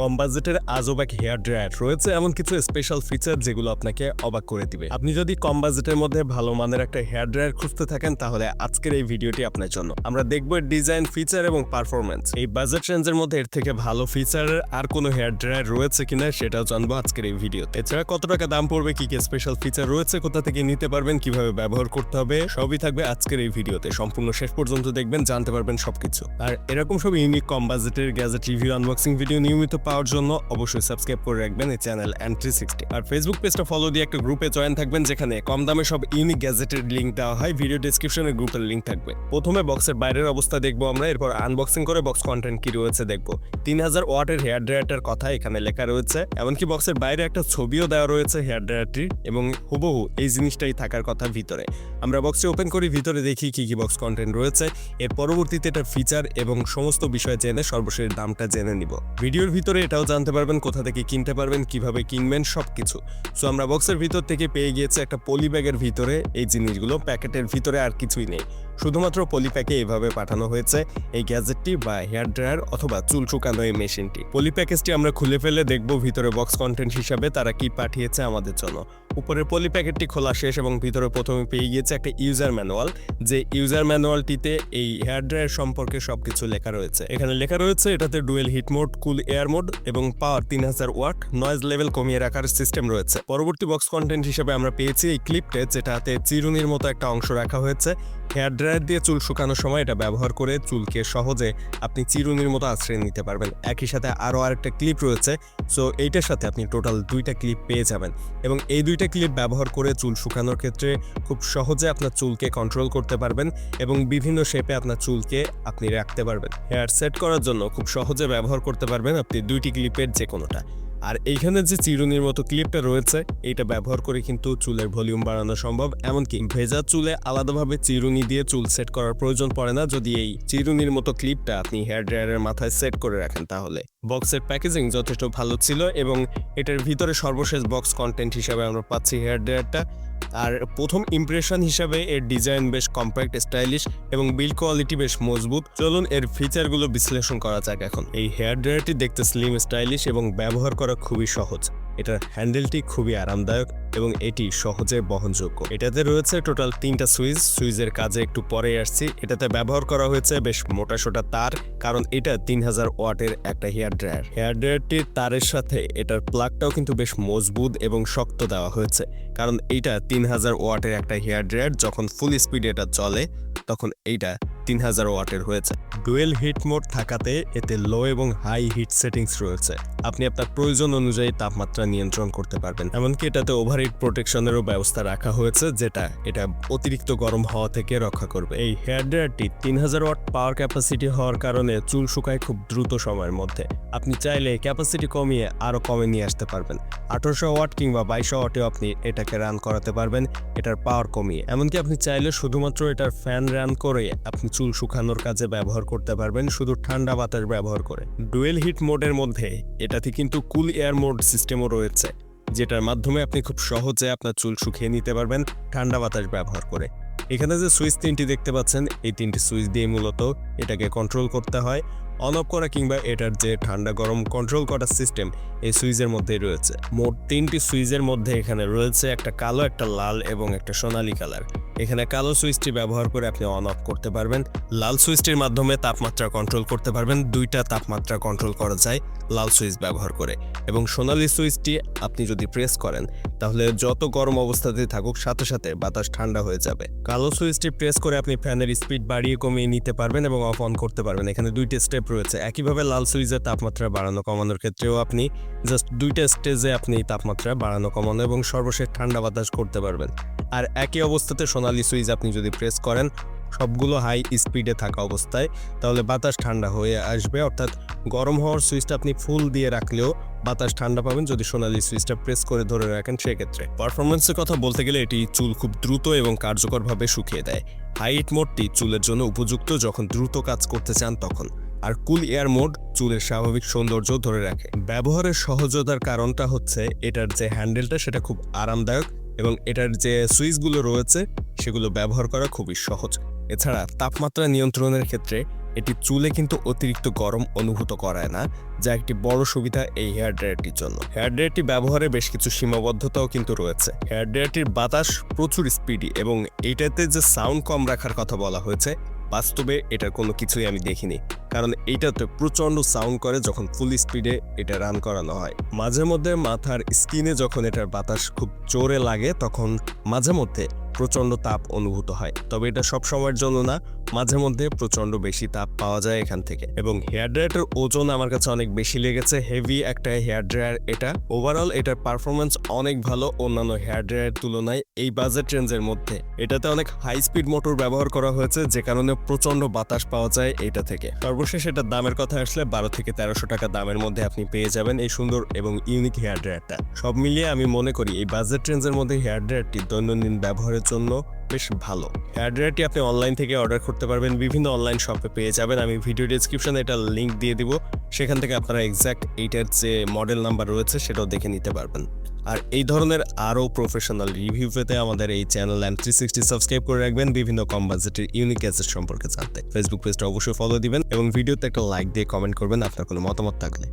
কম বাজেটের আজব এক হেয়ার ড্রায়ার রয়েছে এমন কিছু স্পেশাল ফিচার যেগুলো আপনাকে অবাক করে দিবে। আপনি যদি কম বাজেটের মধ্যে ভালো মানের একটা হেয়ার ড্রায়ার খুঁজতে থাকেন, তাহলে আজকের এই ভিডিওটি আপনার জন্য। আমরা দেখব এর ডিজাইন ফিচার এবং পারফরমেন্স এই বাজেট রেঞ্জের মধ্যে এর থেকে ভালো ফিচার আর কোনো হেয়ার ড্রায়ার রয়েছে কিনা সেটাও জানব আজকের এই ভিডিওতে। এছাড়া কত টাকা দাম পড়বে, কি কি স্পেশাল ফিচার রয়েছে, কোথা থেকে নিতে পারবেন, কীভাবে ব্যবহার করতে হবে, সবই থাকবে আজকের এই ভিডিওতে। সম্পূর্ণ শেষ পর্যন্ত দেখবেন, জানতে পারবেন সবকিছু। আর এরকম সব ইউনিক কম বাজেটের গ্যাজেট রিভিউ আনবক্সিং ভিডিও নিয়মিত পাওয়ার জন্য অবশ্যই সাবস্ক্রাইব করে রাখবেন এই চ্যানেল অ্যান্ড থ্রি সিক্সটি আর ফেসবুক পেজটা ফলো দিয়ে একটা গ্রুপে জয়েন থাকবেন, যেখানে কম দামে সব ইউনিক গ্যাজেটের লিঙ্ক দেওয়া হয়। ভিডিও ডিসক্রিপশনে গ্রুপের লিঙ্ক থাকবে। প্রথমে বক্সের বাইরের অবস্থা দেখব আমরা, এরপর আনবক্সিং করে বক্স কন্টেন্ট কি রয়েছে দেখব। তিন হাজার ওয়াটের হেয়ার ড্রায়ারটার কথা এখানে লেখা রয়েছে, এমনকি বক্সের বাইরে একটা ছবিও দেওয়া রয়েছে হেয়ার ড্রায়ারটির এবং হুবহু এই জিনিসটাই থাকার কথা ভিতরে। আমরা বক্সটি ওপেন করি, ভিতরে দেখি কি কি বক্স কন্টেন্ট রয়েছে। এর পরবর্তীতে এটার ফিচার এবং সমস্ত বিষয় জেনে সর্বশেষ দামটা জেনে নিব। ভিডিওর ভিতরে এটাও জানতে পারবেন কোথা থেকে কিনতে পারবেন, কীভাবে কিনবেন সব কিছু সো আমরা বক্সের ভিতর থেকে পেয়ে গিয়েছি একটা পলি ব্যাগের ভিতরে। এই জিনিসগুলো প্যাকেটের ভিতরে আর কিছুই নেই। শুধুমাত্র পলিপ্যাকে এভাবে পাঠানো হয়েছে এই গ্যাজেটটি বা হেয়ার ড্রায়ার অথবা চুল শুকানো এই মেশিনটি। পলি প্যাকেজটি আমরা খুলে ফেলে দেখব ভিতরে বক্স কন্টেন্ট হিসাবে তারা কি পাঠিয়েছে আমাদের জন্য। উপরের পলি প্যাকেটটি খোলা শেষ এবং ভিতরে প্রথমে পেয়ে গিয়েছে একটা ইউজার ম্যানুয়াল যে ইউজার ম্যানুয়ালটিতে এই হেয়ার ড্রায়ার সম্পর্কে সবকিছু লেখা রয়েছে। এখানে লেখা রয়েছে এটাতে dual heat mode cool air mode এবং পাওয়ার তিন হাজার ওয়াট নয়েজ লেভেল কমিয়ে রাখার সিস্টেম রয়েছে। পরবর্তী বক্স কন্টেন্ট হিসেবে আমরা পেয়েছি এই ক্লিপটে যেটাতে চিরুনির মতো একটা অংশ রাখা হয়েছে। হেয়ার ড্রায়ার দিয়ে চুল শুকানোর সময় এটা ব্যবহার করে চুলকে সহজে আপনি চিরুনির মতো আশ্রয় নিতে পারবেন। একই সাথে আরও আরেকটা ক্লিপ রয়েছে সো এইটার সাথে আপনি টোটাল দুইটা ক্লিপ পেয়ে যাবেন এবং এই দুইটা ক্লিপ ব্যবহার করে চুল শুকানোর ক্ষেত্রে খুব সহজে আপনার চুলকে কন্ট্রোল করতে পারবেন এবং বিভিন্ন শেপে আপনার চুলকে আপনি রাখতে পারবেন। হেয়ার সেট করার জন্য খুব সহজে ব্যবহার করতে পারবেন আপনি দুইটি ক্লিপের যে কোনোটা। আর এইখানে যে চিরুনির মতো ক্লিপটা রয়েছে এটা ব্যবহার করে কিন্তু চুলের ভলিউম বাড়ানো সম্ভব। এমনকি ভেজা চুলে আলাদাভাবে চিরুনি দিয়ে চুল সেট করার প্রয়োজন পড়ে না। যদি এই চিরুনির মতো ক্লিপটা আপনি হেয়ার ড্রায়ারের মাথায় সেট করে রাখেন তাহলে। বক্সের প্যাকেজিং যথেষ্ট ভালো ছিল এবং এটার ভিতরে সর্বশেষ বক্স কন্টেন্ট হিসাবে আমরা পাচ্ছি হেয়ার ড্রায়ারটা আর প্রথম ইমপ্রেশন হিসাবে এর ডিজাইন বেশ কম্প্যাক্ট স্টাইলিশ এবং বিল কোয়ালিটি বেশ মজবুত। চলুন এর ফিচারগুলো বিশ্লেষণ করা যাক এখন। এই হেয়ার ড্রায়ারটি দেখতে স্লিম স্টাইলিশ এবং ব্যবহার করা খুবই সহজ। এটার হ্যান্ডেলটি খুবই আরামদায়ক এবং এটি সহজে বহনযোগ্য। এটাতে রয়েছে টোটাল তিনটা সুইচ। সুইচের কাজে একটু পরে আসছি। এটাতে ব্যবহার করা হয়েছে বেশ মোটা সোটা তার, কারণ এটা তিন হাজার ওয়াটের একটা হেয়ার ড্রায়ার। হেয়ার ড্রায়ারটির তারের সাথে এটার প্লাগটাও কিন্তু বেশ মজবুত এবং শক্ত দেওয়া হয়েছে, কারণ এইটা তিন হাজার ওয়াটের একটা হেয়ার ড্রায়ার। যখন ফুল স্পিডে এটা চলে, তখন এইটা তিন হাজার ওয়াটের হয়েছে। ডুয়েল হিট মোড থাকাতে এতে লো এবং হাই হিট সেটিংস রয়েছে। আপনি আপনার প্রয়োজন অনুযায়ী তাপমাত্রা নিয়ন্ত্রণ করতে পারবেন। এমনকি এটাতে ওভারহিট প্রোটেকশনেরও ব্যবস্থা রাখা হয়েছে, যেটা এটা অতিরিক্ত গরম হওয়া থেকে রক্ষা করবে। এই হেয়ার ড্রায়ারটি তিন হাজার ওয়াট পাওয়ার ক্যাপাসিটি হওয়ার কারণে চুল শুকায় খুব দ্রুত সময়ের মধ্যে। আপনি চাইলে ক্যাপাসিটি কমিয়ে আরও কমে নিয়ে আসতে পারবেন। আঠারোশো ওয়াট কিংবা বাইশশো ওয়াটেও আপনি এটাকে রান করাতে পারবেন, এটার পাওয়ার কমিয়ে। এমনকি আপনি চাইলে শুধুমাত্র এটার ফ্যান রান করে আপনি চুল শুকানোর কাজে ব্যবহার করতে পারবেন, শুধু ঠান্ডা বাতাস ব্যবহার করে। ডুয়েল হিট মোডের মধ্যে এটাতে কিন্তু কুল এয়ার মোড সিস্টেমও রয়েছে, যেটার মাধ্যমে আপনি খুব সহজে আপনার চুল শুকিয়ে নিতে পারবেন ঠান্ডা বাতাস ব্যবহার করে। এখানে যে সুইচ তিনটি দেখতে পাচ্ছেন, এই তিনটি সুইচ দিয়ে মূলত এটাকে কন্ট্রোল করতে হয়। অন অফ করা কিংবা এটার যে ঠান্ডা গরম কন্ট্রোল করার সিস্টেম এই সুইচের মধ্যেই রয়েছে। মোট তিনটি সুইচের মধ্যে এখানে রয়েছে একটা কালো, একটা লাল এবং একটা সোনালী কালার এখানে কালো সুইচটি ব্যবহার করে আপনি অন অফ করতে পারবেন। লাল সুইচটির মাধ্যমে তাপমাত্রা কন্ট্রোল করতে পারবেন। দুইটা তাপমাত্রা কন্ট্রোল করা যায় লাল সুইচ ব্যবহার করে। এবং সোনালী সুইচটি আপনি যদি প্রেস করেন, তাহলে যত গরম অবস্থাতে থাকুক, সাথে সাথে বাতাস ঠান্ডা হয়ে যাবে। কালো সুইচটি প্রেস করে আপনি ফ্যানের স্পিড বাড়িয়ে কমিয়ে নিতে পারবেন এবং অফ অন করতে পারবেন। এখানে দুইটা স্টেপ রয়েছে। একইভাবে লাল সুইচের তাপমাত্রা বাড়ানো কমানোর ক্ষেত্রেও আপনি জাস্ট দুইটা স্টেজে আপনি তাপমাত্রা বাড়ানো কমানো এবং সর্বশেষ ঠান্ডা বাতাস করতে পারবেন। আর একই অবস্থাতে সোনালী সুইচ আপনি যদি প্রেস করেন, সবগুলো হাই স্পিডে থাকা অবস্থায়, তাহলে বাতাস ঠান্ডা হয়ে আসবে। অর্থাৎ গরম হওয়ার সুইচটা আপনি ফুল দিয়ে রাখলেও বাতাস ঠান্ডা পাবেন যদি সোনালি সুইচটা প্রেস করে ধরে রাখেন সেক্ষেত্রে। পারফরমেন্সের কথা বলতে গেলে এটি চুল খুব দ্রুত এবং কার্যকরভাবে শুকিয়ে দেয়। হাইট মোডটি চুলের জন্য উপযুক্ত যখন দ্রুত কাজ করতে চান তখন। আর কুল এয়ার মোড চুলের স্বাভাবিক সৌন্দর্য ধরে রাখে। ব্যবহারের সহজতার কারণটা হচ্ছে এটার যে হ্যান্ডেলটা, সেটা খুব আরামদায়ক এবং এটার যে সুইচগুলো রয়েছে, সেগুলো ব্যবহার করা খুবই সহজ। এছাড়া তাপমাত্রা নিয়ন্ত্রণের ক্ষেত্রে এটি চুলে কিন্তু অতিরিক্ত গরম অনুভূত করায় না, যা একটি বড় সুবিধা এই হেয়ার ড্রায়ারটির জন্য। হেয়ার ড্রায়ারটি ব্যবহারে বেশ কিছু সীমাবদ্ধতাও কিন্তু রয়েছে। হেয়ার ড্রায়ারটির বাতাস প্রচুর স্পিডি এবং এইটাতে যে সাউন্ড কম রাখার কথা বলা হয়েছে বাস্তবে এটার কোনো কিছুই আমি দেখিনি। কারণ এইটাতে প্রচণ্ড সাউন্ড করে যখন ফুল স্পিডে এটা রান করানো হয়। মাঝে মধ্যে মাথার স্কিনে যখন এটার বাতাস খুব জোরে লাগে, তখন মাঝে মধ্যে প্রচণ্ড তাপ অনুভূত হয়। তবে এটা সব সময়ের জন্য না মাঝে মধ্যে প্রচণ্ড বেশি তাপ পাওয়া যায় এখান থেকে। এবং হেয়ার ড্রায়ারটার ওজন আমার কাছে অনেক বেশি লেগেছে, হেভি একটা হেয়ার ড্রায়ার এটা। ওভারঅল এটার পারফরমেন্স অনেক ভালো অন্যান্য হেয়ার ড্রায়ার তুলনায় এই বাজেট রেঞ্জের মধ্যে। এটাতে অনেক হাই স্পিড মোটর ব্যবহার করা হয়েছে, যে কারণে প্রচণ্ড বাতাস পাওয়া যায় এটা থেকে। সর্বশেষ এটার দামের কথা আসলে বারো থেকে তেরোশো টাকা দামের মধ্যে আপনি পেয়ে যাবেন এই সুন্দর এবং ইউনিক হেয়ার ড্রায়ারটা। সব মিলিয়ে আমি মনে করি এই বাজেট রেঞ্জের মধ্যে হেয়ার ড্রায়ারটি দৈনন্দিন ব্যবহারের জন্য বেশ ভালো। হেয়ার ড্রায়ারটি আপনি অনলাইন থেকে অর্ডার করতে পারবেন। বিভিন্ন অনলাইন শপে পেয়ে যাবেন। আমি ভিডিও ডিসক্রিপশনে এটা লিঙ্ক দিয়ে দিব। সেখান থেকে আপনারা এক্স্যাক্ট এইটার যে মডেল নাম্বার রয়েছে, সেটাও দেখে নিতে পারবেন। আর এই ধরনের আরও প্রফেশনাল রিভিউ পেতে আমাদের এই channel M three sixty subscribe করে রাখবেন। বিভিন্ন কম বাজেটের ইউনিক গ্যাজেট সম্পর্কে জানতে। ফেসবুক পেজটা অবশ্যই ফলো দিবেন এবং ভিডিওতে একটা লাইক দিয়ে কমেন্ট করবেন। আপনার কোনো মতামত থাকলে।